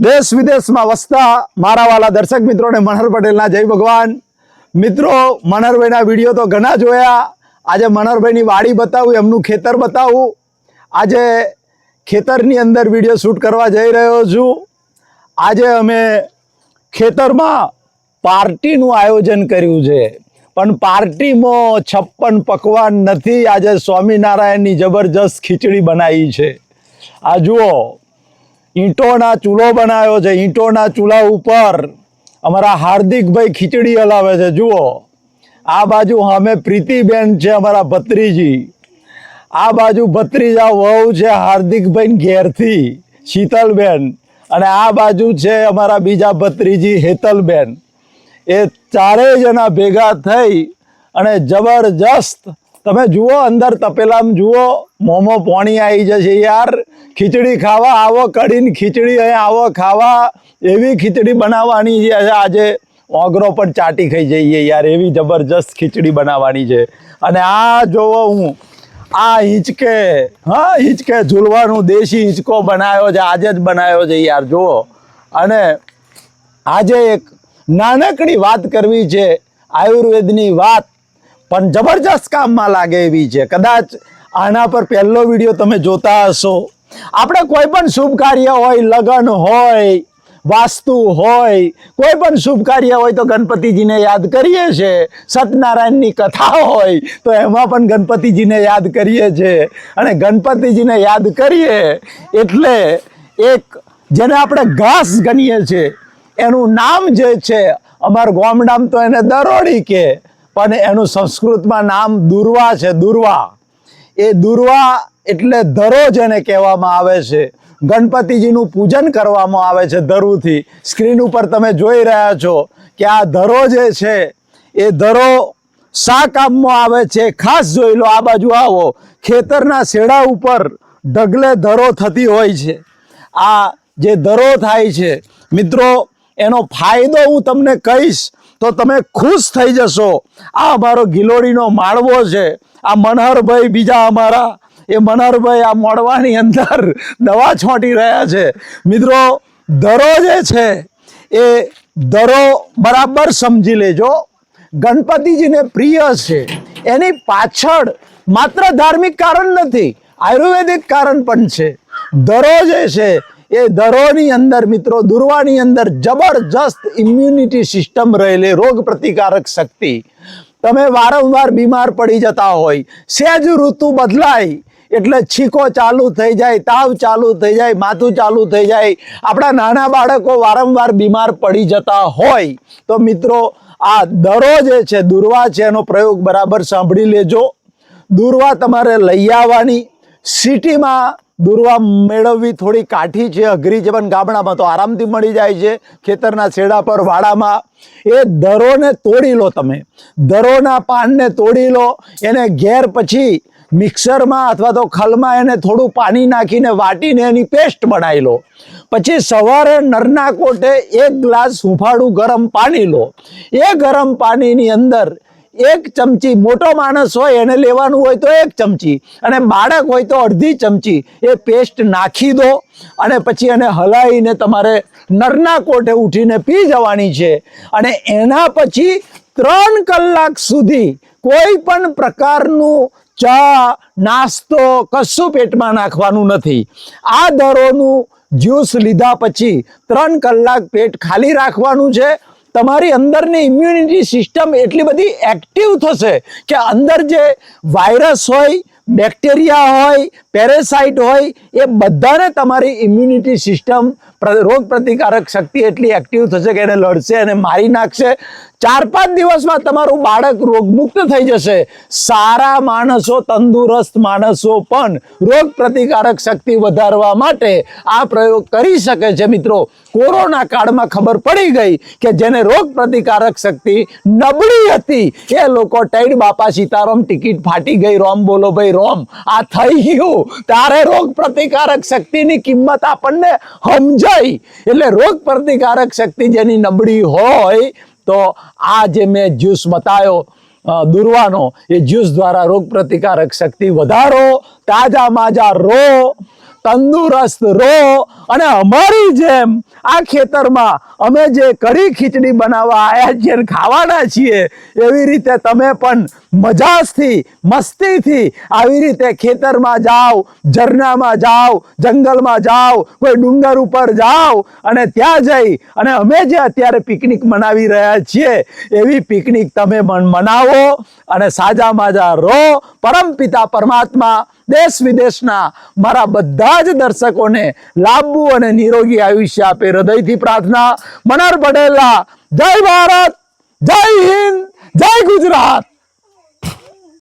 દેશ વિદેશમાં વસતા મારા વાલા દર્શક મિત્રોને મનહર પટેલના જય ભગવાન. મિત્રો, મનહરભાઈના વીડિયો તો ઘણા જોયા. આજે મનહરભાઈની વાડી બતાવું, એમનું ખેતર બતાવું. આજે ખેતરની અંદર વીડિયો શૂટ કરવા જઈ રહ્યો છું. આજે અમે ખેતરમાં પાર્ટીનું આયોજન કર્યું છે. પણ પાર્ટીમાં છપ્પન પકવાન નથી. આજે સ્વામિનારાયણની જબરજસ્ત ખીચડી બનાવી છે. આ જુઓ, ઈંટોના ચૂલો બનાવ્યો છે, ઈંટોના ચૂલા ઉપર અમારા હાર્દિકભાઈ ખીચડી હલાવે છે, જુઓ. આ બાજુ અમે પ્રીતિબેન છે, અમારા ભત્રીજી. આ બાજુ ભત્રીજા વહુ છે હાર્દિકભાઈ ઘેરથી, શીતલબેન. અને આ બાજુ છે, અમારા બીજા ભત્રીજી હેતલબેન. એ ચારેય જણા ભેગા થઈ અને જબરજસ્ત તમે જુઓ, અંદર તપેલામાં જુઓ, મોમો પોણી આવી જશે યાર. ખીચડી ખાવા, આવો કઢીને ખીચડી અહીંયા આવો ખાવા. એવી ખીચડી બનાવવાની છે. આજે ઓગરો પણ ચાટી ખાઈ જઈએ યાર. એવી જબરજસ્ત ખીચડી બનાવવાની છે. અને આ જોવો હું. આ હિંચકે, હા, હિંચકે ઝૂલવાનું દેશી હિંચકો બનાવ્યો છે. આજે જ બનાવ્યો છે યાર, જુઓ. અને આજે એક નાનકડી વાત કરવી છે. આયુર્વેદની વાત. પણ જબરજસ્ત કામમાં લાગે એવી છે. કદાચ આના પર પહેલો વીડિયો તમે જોતા હશો. આપણે કોઈ પણ શુભ કાર્ય હોય, લગ્ન હોય, વાસ્તુ હોય, કોઈ પણ શુભ કાર્ય હોય તો ગણપતિજીને યાદ કરીએ છીએ સત્યનારાયણની કથા હોય તો એમાં પણ ગણપતિજીને યાદ કરીએ છીએ અને ગણપતિજીને યાદ કરીએ એટલે એક જેને આપણે ઘાસ ગણીએ છીએ એનું નામ જે છે, અમારું ગોમડામ તો એને દરોડી કે પણ એનું સંસ્કૃતમાં નામ દુર્વા છે, દુર્વા. એ દુર્વા એટલે ધરો જેને કહેવામાં આવે છે. ગણપતિજીનું પૂજન કરવામાં આવે છે ધરુથી. સ્ક્રીન ઉપર તમે જોઈ રહ્યા છો કે આ ધરો જે છે, એ ધરો શા કામમાં આવે છે? ખાસ જોઈ લો, આ બાજુ આવો. ખેતરના શેડા ઉપર ઢગલે ધરો થતી હોય છે. આ જે ધરો થાય છે, મિત્રો, એનો ફાયદો હું તમને કહીશ. તો તમે ખુશ થઈ જશો. આ અમારો ગિલોડીનો માળવો છે. આ મનહરભાઈ બીજા અમારા. એ મનહરભાઈ આ મોડવાની અંદર દવા છોંટી રહ્યા છે. મિત્રો, દરો જે છે, એ દરો બરાબર સમજી લેજો. ગણપતિજીને પ્રિય છે. એની પાછળ માત્ર ધાર્મિક કારણ નથી, આયુર્વેદિક કારણ પણ છે. દરો જે છે એ દરોની અંદર મિત્રો, દુર્વાની અંદર જબરજસ્ત ઇમ્યુનિટી સિસ્ટમ રહેલી રોગ પ્રતિકારક શક્તિ. તમે વારંવાર બીમાર પડી જતા હોય સહેજ ઋતુ બદલાય, એટલે છીકો ચાલુ થઈ જાય, તાવ ચાલુ થઈ જાય, માથું ચાલુ થઈ જાય, આપણા નાના બાળકો વારંવાર બીમાર પડી જતા હોય. તો મિત્રો, આ દરો જે છે, દુર્વા છે, એનો પ્રયોગ બરાબર સાંભળી લેજો. દુર્વા તમારે લઈ આવવાની. સિટીમાં દુર્વા મેળવવી થોડી કાઠી છે. અઘરી છે પણ ગામડામાં તો આરામથી મળી જાય છે. ખેતરના છેડા પર, વાડામાં. એ દરોને તોડી લો તમે. દરોના પાનને તોડી લો. એને ઘેર પછી મિક્સરમાં અથવા તો ખલમાં એને થોડું પાણી નાખીને વાટીને એની પેસ્ટ બનાવી લો. પછી સવારે નરના કોટે એક ગ્લાસ હુંફાળું ગરમ પાણી લો. એ ગરમ પાણીની અંદર એક ચમચી, મોટો માણસ હોય એને લેવાનું હોય તો એક ચમચી, અને બાળક હોય તો અડધી ચમચી. એ પેસ્ટ નાખી દો, અને પછી એને હલાવીને તમારે નરના કોટે ઉઠીને પી જવાની છે. અને એના પછી ત્રણ કલાક સુધી કોઈ પણ પ્રકારનું ચા, નાસ્તો કશું પેટમાં નાખવાનું નથી. આ દરોનું જ્યુસ લીધા પછી ત્રણ કલાક પેટ ખાલી રાખવાનું છે તમારી અંદરની ઇમ્યુનિટી સિસ્ટમ એટલી બધી એક્ટિવ થશે કે અંદર જે વાયરસ હોય બેક્ટેરિયા હોય પેરેસાઇટ હોય એ બધાને તમારી ઇમ્યુનિટી સિસ્ટમ રોગ પ્રતિકારક શક્તિ એટલી એક્ટિવ થશે કે એને લડશે અને મારી નાખશે. ચાર પાંચ દિવસમાં તમારું બાળક રોગમુક્ત થઈ જશે. સારા માણસો, તંદુરસ્ત માણસો પણ રોગ પ્રતિકારક શક્તિ વધારવા માટે આ પ્રયોગ કરી શકે છે. મિત્રો, કોરોના કાળમાં ખબર પડી ગઈ કે જેને રોગ પ્રતિકારક શક્તિ નબળી હતી, એ લોકો ટૈડ બાપા સીતારામ ટિકિટ ફાટી ગઈ. રોમ બોલો ભાઈ, રોમ. આ થઈ ગયું. તારે રોગ પ્રતિકારક શક્તિની કિંમત આપણને સમજાઈ એટલે રોગ પ્રતિકારક શક્તિ જેની નબળી હોય તો આ જે મેં જ્યુસ બતાવ્યો દુર્વાનો, એ જ્યુસ દ્વારા રોગ પ્રતિકારક શક્તિ વધારો, તાજા માજા રો તંદુરસ્ત રહો અને અમારી જેમ આ ખેતરમાં અમે જે કઢી ખીચડી બનાવવા આવ્યા છીએ ખાવાના છીએ, એવી રીતે તમે પણ મજાસથી મસ્તીથી આવી રીતે ખેતરમાં જાઓ, ઝરણામાં જાઓ, જંગલમાં જાઓ, કોઈ ડુંગર ઉપર જાઓ અને ત્યાં જઈ અને અમે જે અત્યારે પિકનિક મનાવી રહ્યા છીએ, એવી પિકનિક તમે મનાવો અને સાજા માજા રહો. પરમપિતા પરમાત્મા દેશ વિદેશના મારા બધા જ દર્શકોને લાંબુ અને નિરોગી આયુષ્ય આપે હૃદયથી પ્રાર્થના. મનાર પટેલા જય ભારત, જય હિન્દ, જય ગુજરાત.